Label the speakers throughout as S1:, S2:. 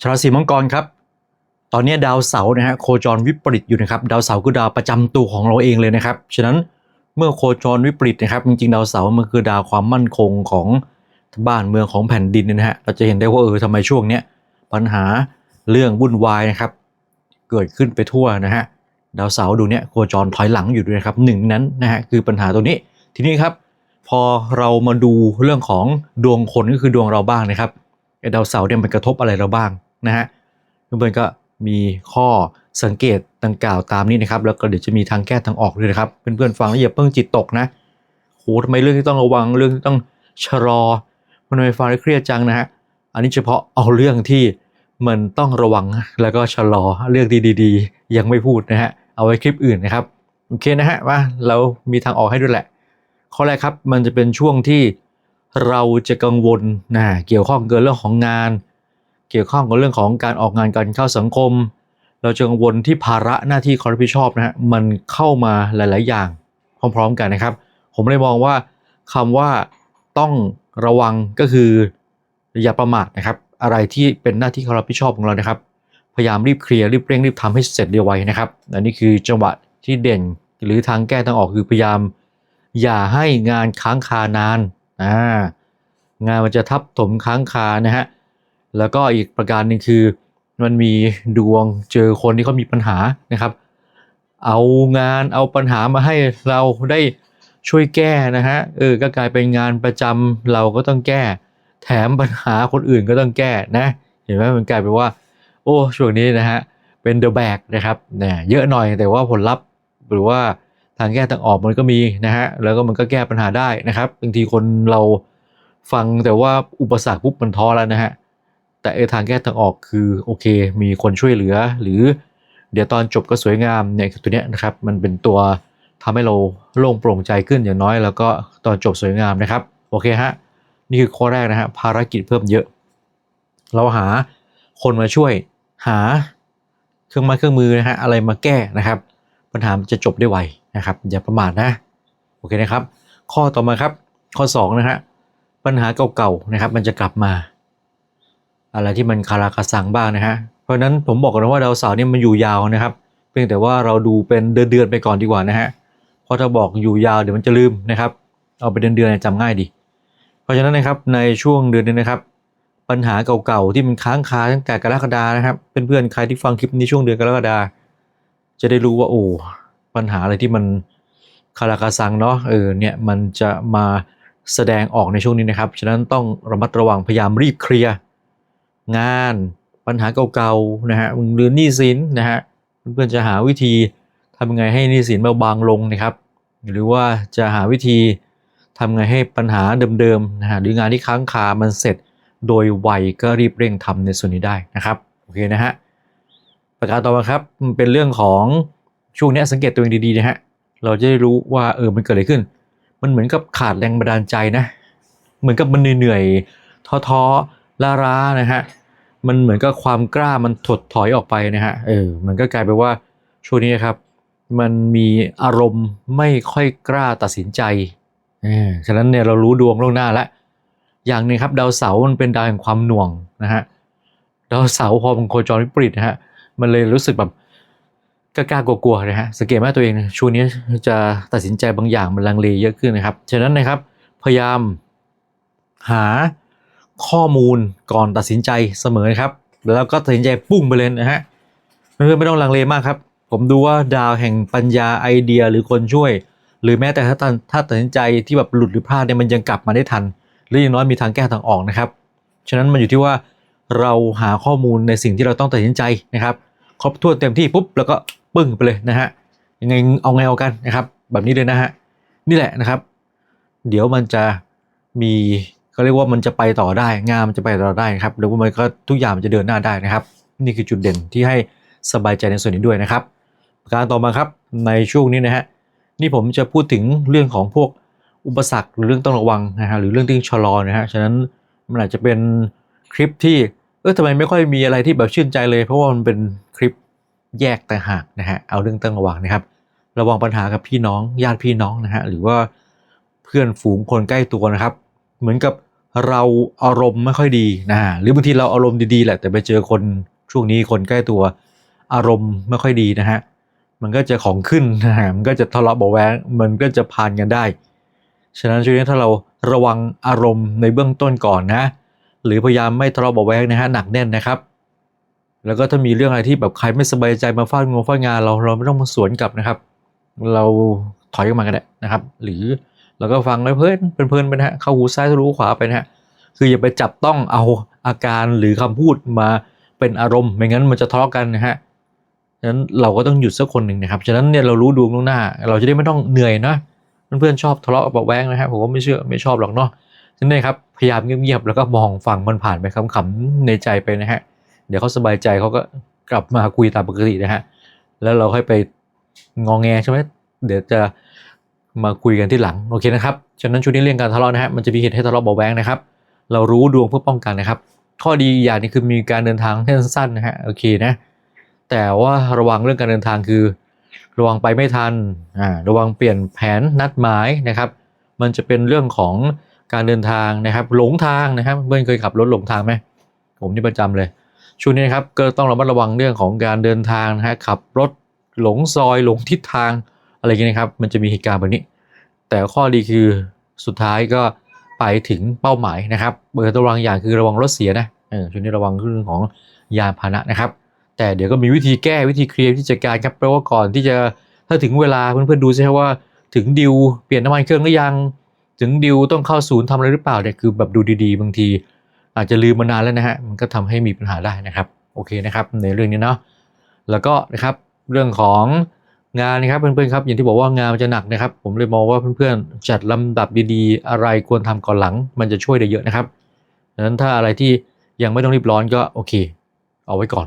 S1: ชาวราศีมังกรครับ ตอนนี้ดาวเสาร์นะฮะโคจรวิปริตอยู่นะครับ ดาวเสาร์คือดาวประจำตัวของเราเองเลยนะครับ ฉะนั้นเมื่อโคจรวิปริตนะครับ จริงๆ ดาวเสาร์มันคือดาวความมั่นคงของบ้านเมืองของแผ่นดินนะฮะ เราจะเห็นได้ว่าเออทำไมช่วงเนี้ยปัญหาเรื่องวุ่นวายนะครับ เกิดขึ้นไปทั่วนะฮะ ดาวเสาร์ดูเนี่ยโคจรถอยหลังอยู่ด้วยนะครับหนึ่งในนั้นนะฮะคือปัญหาตัวนี้ ทีนี้ครับ พอเรามาดูเรื่องของดวงคนก็คือดวงเราบ้างนะครับไอ้ดาวเสาร์เนี่ยมันกระทบอะไรเราบ้าง นะฮะเพื่อนๆก็มีข้อสังเกตดังกล่าวตามนี้นะครับ แล้วก็เดี๋ยวจะมีทางแก้ทางออกด้วยนะครับ เพื่อนๆฟังแล้วอย่าเพิ่งจิตตกนะโหทำไมเรื่องที่ต้องระวังเรื่องที่ต้องชะลอ มันทำไมฟังแล้วเครียดจังนะฮะอันนี้เฉพาะเอาเรื่องที่มันต้องระวังแล้วก็ชะลอเรื่องดีๆ ยังไม่พูดนะฮะเอาไว้คลิปอื่นนะครับโอเคนะฮะว่าเรามีทางออกให้ด้วยแหละ ข้อแรกครับมันจะเป็นช่วงที่เราจะกังวลนะเกี่ยวข้องเกับเรื่องของงาน เกี่ยวข้องกับเรื่องของการออกงานการเข้าสังคม เราจะกังวลที่ภาระหน้าที่ความรับผิดชอบนะฮะมันเข้ามาหลาย ๆ อย่างพร้อม ๆ กันนะครับ ผมเลยมองว่าคำว่าต้องระวังก็คืออย่าประมาทนะครับ อะไรที่เป็นหน้าที่ความรับผิดชอบของเรานะครับ พยายามรีบเคลียร์รีบเร่งรีบทำให้เสร็จเร็วไวนะครับอันนี้คือจังหวะที่เด่นหรือทางแก้ทางออกคือพยายาม อย่าให้งานค้างคานานอ่างานมันจะทับถมค้างคานะฮะ แล้วก็อีกประการหนึ่งคือ มันมีดวงเจอคนที่เขามีปัญหานะครับ เอางานเอาปัญหามาให้เราได้ช่วยแก้นะฮะเออก็กลายเป็นงานประจำเราก็ต้องแก้ แถมปัญหาคนอื่นก็ต้องแก้นะ เห็นไหมมันกลายเป็นว่า โอ้ช่วงนี้นะฮะเป็นเดอะแบกนะครับเนี่ยเยอะหน่อยแต่ว่าผลลัพธ์หรือว่าทางแก้ทางออกมันก็มีนะฮะแล้วก็มันก็แก้ปัญหาได้นะครับบางทีคนเราฟังแต่ว่าอุปสรรคปุ๊บมันท้อแล้วนะฮะ แต่เออทางแก้ทางออกคือโอเค มีคนช่วยเหลือ หรือเดี๋ยวตอนจบก็สวยงามเนี่ยตัวเนี้ยนะครับมันเป็นตัวทำให้เราโล่งโปร่งใจขึ้นอย่างน้อย แล้วก็ตอนจบสวยงามนะครับโอเคฮะนี่คือข้อแรกนะฮะภารกิจเพิ่มเยอะ เราหาคนมาช่วยหาเครื่องไม้เครื่องมือนะฮะอะไรมาแก้นะครับ ปัญหามจะจบได้ไวนะครับ อย่าประมาทนะโอเคนะครับ ข้อต่อมาครับข้อ2นะฮะปัญหาเก่าๆนะครับ มันจะกลับมา อะไรที่มันคาราคาซังบ้างนะฮะ เพราะนั้นผมบอกกันว่าดาวเสาร์เนี่ยมันอยู่ยาวนะครับ เพียงแต่ว่าเราดูเป็นเดือนๆไปก่อนดีกว่านะฮะ เพราะถ้าบอกอยู่ยาวเดี๋ยวมันจะลืมนะครับ เอาไปเดือนๆจำง่ายดี เพราะฉะนั้นนะครับในช่วงเดือนนี้นะครับปัญหาเก่าๆที่มันค้างคาตั้งแต่กรกฎานะครับเพื่อนๆใครที่ฟังคลิปนี้ช่วงเดือนกรกฎาจะได้รู้ว่าโอ้ปัญหาอะไรที่มันคาราคาซังเนาะเออเนี่ยมันจะมาแสดงออกในช่วงนี้นะครับ ฉะนั้นต้องระมัดระวังพยายามรีบเคลียร์ งานปัญหาเก่าๆนะฮะหรือหนี้สินนะฮะเพื่อนๆจะหาวิธีทำยังไงให้หนี้สินเบาบางลงนะครับ หรือว่าจะหาวิธีทำไงให้ปัญหาเดิมๆนะฮะหรืองานที่ค้างคามันเสร็จโดยไวก็รีบเร่งทำในส่วนนี้ได้นะครับโอเคนะฮะประการต่อมาครับมันเป็นเรื่องของช่วงนี้สังเกตตัวเองดีๆนะฮะเราจะได้รู้ว่าเออมันเกิดอะไรขึ้น มันเหมือนกับขาดแรงบันดาลใจนะ เหมือนกับมันเหนื่อยๆท้อๆ ล้าๆนะฮะมันเหมือนกับความกล้ามันถดถอยออกไปนะฮะเออมันก็กลายเป็นว่าช่วงนี้ครับ มันมีอารมณ์ไม่ค่อยกล้าตัดสินใจเออฉะนั้นเนี่ยเรารู้ดวงล่วงหน้าแล้วอย่างนึงครับดาวเสาร์มันเป็นดาวแห่งความหน่วงนะฮะดาวเสาร์พอมันโคจรวิปริตนะฮะมันเลยรู้สึกแบบกล้ากลัวๆนะฮะสังเกตไหมตัวเองช่วงนี้จะตัดสินใจบางอย่างมันลังเลเยอะขึ้นนะครับ ฉะนั้นนะครับพยายามหา ข้อมูลก่อนตัดสินใจเสมอครับ แล้วก็ตัดสินใจปุ้งไปเลยนะฮะเพื่อนๆไม่ต้องลังเลมากครับ ผมดูว่าดาวแห่งปัญญาไอเดียหรือคนช่วย หรือแม้แต่ถ้าตัดถ้าตัดสินใจที่แบบหลุดหรือพลาดเนี่ยมันยังกลับมาได้ทัน หรืออย่างน้อยมีทางแก้ทางออกนะครับ ฉะนั้นมันอยู่ที่ว่าเราหาข้อมูลในสิ่งที่เราต้องตัดสินใจนะครับ ครบถ้วนเต็มที่ปุ๊บแล้วก็ปึ้งไปเลยนะฮะยังไงเอาไงเอากันนะครับ แบบนี้เลยนะฮะนี่แหละนะครับ เดี๋ยวมันจะมี เขาเรียกว่ามันจะไปต่อได้งานมันจะไปต่อได้นะครับหรือว่ามันก็ทุกอย่างมันจะเดินหน้าได้นะครับ นี่คือจุดเด่นที่ให้สบายใจในส่วนนี้ด้วยนะครับการต่อมาครับในช่วงนี้นะฮะนี่ผมจะพูดถึงเรื่องของพวกอุปสรรคหรือเรื่องต้องระวังนะฮะหรือเรื่องที่ชะลอนะฮะฉะนั้นมันอาจจะเป็นคลิปที่เออทำไมไม่ค่อยมีอะไรที่แบบชื่นใจเลย เพราะว่ามันเป็นคลิปแยกต่างหากนะฮะเอาเรื่องต้องระวังนะครับ ระวังปัญหากับพี่น้องญาติพี่น้องนะฮะหรือว่าเพื่อนฝูงคนใกล้ตัวนะครับ เหมือนกับ เราอารมณ์ไม่ค่อยดีนะหรือบางทีเราอารมณ์ดีๆแหละแต่ไปเจอคนช่วงนี้คนใกล้ตัวอารมณ์ไม่ค่อยดีนะฮะมันก็จะของขึ้นนะฮะมันก็จะทะเลาะเบาแวงมันก็จะพานกันได้ ฉะนั้นช่วงนี้ถ้าเราระวังอารมณ์ในเบื้องต้นก่อนนะ หรือพยายามไม่ทะเลาะเบาแวงนะฮะหนักแน่นนะครับ แล้วก็ถ้ามีเรื่องอะไรที่แบบใครไม่สบายใจมาฟาดงวฟาดงานเราเราไม่ต้องมาสวนกลับนะครับ เราถอยออกมากันได้นะครับ หรือ เราก็ฟังแล้วเพลินเพลินไปนะฮะเข้าหูซ้ายทะลุขวาไปนะฮะคืออย่าไปจับต้องเอาอาการหรือคำพูดมาเป็นอารมณ์ ไม่งั้นมันจะทะเลาะกันนะฮะฉะนั้นเราก็ต้องหยุดสักคนหนึ่งนะครับ ฉะนั้นเนี่ยเรารู้ดวงล่วงหน้า เราจะได้ไม่ต้องเหนื่อยนะเพื่อนๆชอบทะเลาะเบาแวงนะฮะผมก็ไม่เชื่อไม่ชอบหรอกเนาะฉะนั้นครับพยายามเงียบๆแล้วก็มองฟังมันผ่านไปขำๆในใจไปนะฮะเดี๋ยวเขาสบายใจเขาก็กลับมาคุยตามปกตินะฮะแล้วเราค่อยไปงองแงใช่ไหมเดี๋ยวจะ มาคุยกันที่หลังโอเคนะครับฉะนั้นช่วงนี้เรื่องการทะเลาะนะฮะมันจะมีเหตุให้ทะเลาะเบาแวงนะครับ เรารู้ดวงเพื่อป้องกันนะครับ ข้อดีอย่างนี้คือมีการเดินทางที่สั้นๆนะฮะโอเคนะแต่ว่าระวังเรื่องการเดินทางคือ ระวังไปไม่ทันอ่าระวังเปลี่ยนแผนนัดหมายนะครับ มันจะเป็นเรื่องของการเดินทางนะครับ หลงทางนะครับเพื่อนเคยขับรถหลงทางไหมผมนี่ประจำเลยช่วงนี้นะครับก็ต้องระมัดระวังเรื่องของการเดินทางนะฮะขับรถหลงซอยหลงทิศทาง อะไรอย่างเงี้ยนะครับ มันจะมีเหตุการณ์แบบนี้ แต่ข้อดีคือสุดท้ายก็ไปถึงเป้าหมายนะครับเบอร์ต้องระวังอย่างคือระวังรถเสียนะเออช่วงนี้ระวังเรื่องของยานพาหนะนะครับ แต่เดี๋ยวก็มีวิธีแก้วิธีเคลียร์วิธีจัดการครับแปลว่าก่อนที่จะถ้าถึงเวลาเพื่อนๆดูซิครับว่าถึงดิวเปลี่ยนน้ำมันเครื่องหรือยัง ถึงดิวต้องเข้าศูนย์ทำอะไรหรือเปล่าเนี่ยคือแบบดูดีๆ บางที อาจจะลืมมานานแล้วนะฮะมันก็ทำให้มีปัญหาได้นะครับ โอเคนะครับในเรื่องนี้เนาะแล้วก็นะครับเรื่องของ งานนะครับเพื่อนๆครับอย่างที่บอกว่างานมันจะหนักนะครับ ผมเลยมองว่าเพื่อนๆจัดลำดับดีๆ อะไรควรทำก่อนหลัง มันจะช่วยได้เยอะนะครับดังนั้นถ้าอะไรที่ยังไม่ต้องรีบร้อนก็โอเค เอาไว้ก่อน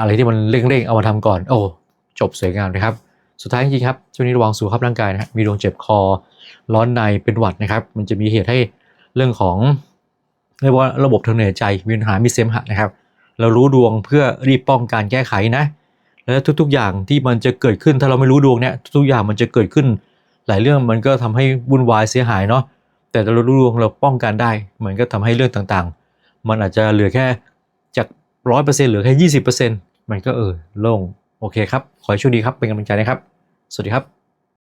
S1: อะไรที่มันเร่งๆเอามาทำก่อน โอ้จบสวยงามนะครับ สุดท้ายจริงๆครับช่วงนี้ระวังสุขภาพร่างกายนะฮะมีดวงเจ็บคอ ร้อนในเป็นหวัดนะครับ มันจะมีเหตุให้เรื่องของเรียกว่าระบบทางเดินหายใจมีปัญหามีเสมหะนะครับ เรารู้ดวงเพื่อรีบป้องการแก้ไขนะ แล้วทุก ๆ อย่างที่มันจะเกิดขึ้นถ้าเราไม่รู้ดวงเนี่ยทุกๆอย่างมันจะเกิดขึ้น หลายเรื่องมันก็ทำให้วุ่นวายเสียหายเนาะแต่เรารู้ดวงเราป้องกันได้ มันก็ทำให้เรื่องต่างๆ มันอาจจะเหลือแค่จากร้อยเปอร์เซ็นต์เหลือแค่ยี่สิบเปอร์เซ็นต์มันก็เออโล่งโอเคครับ ขอให้โชคดีครับเป็นกำลังใจนะครับ สวัสดีครับ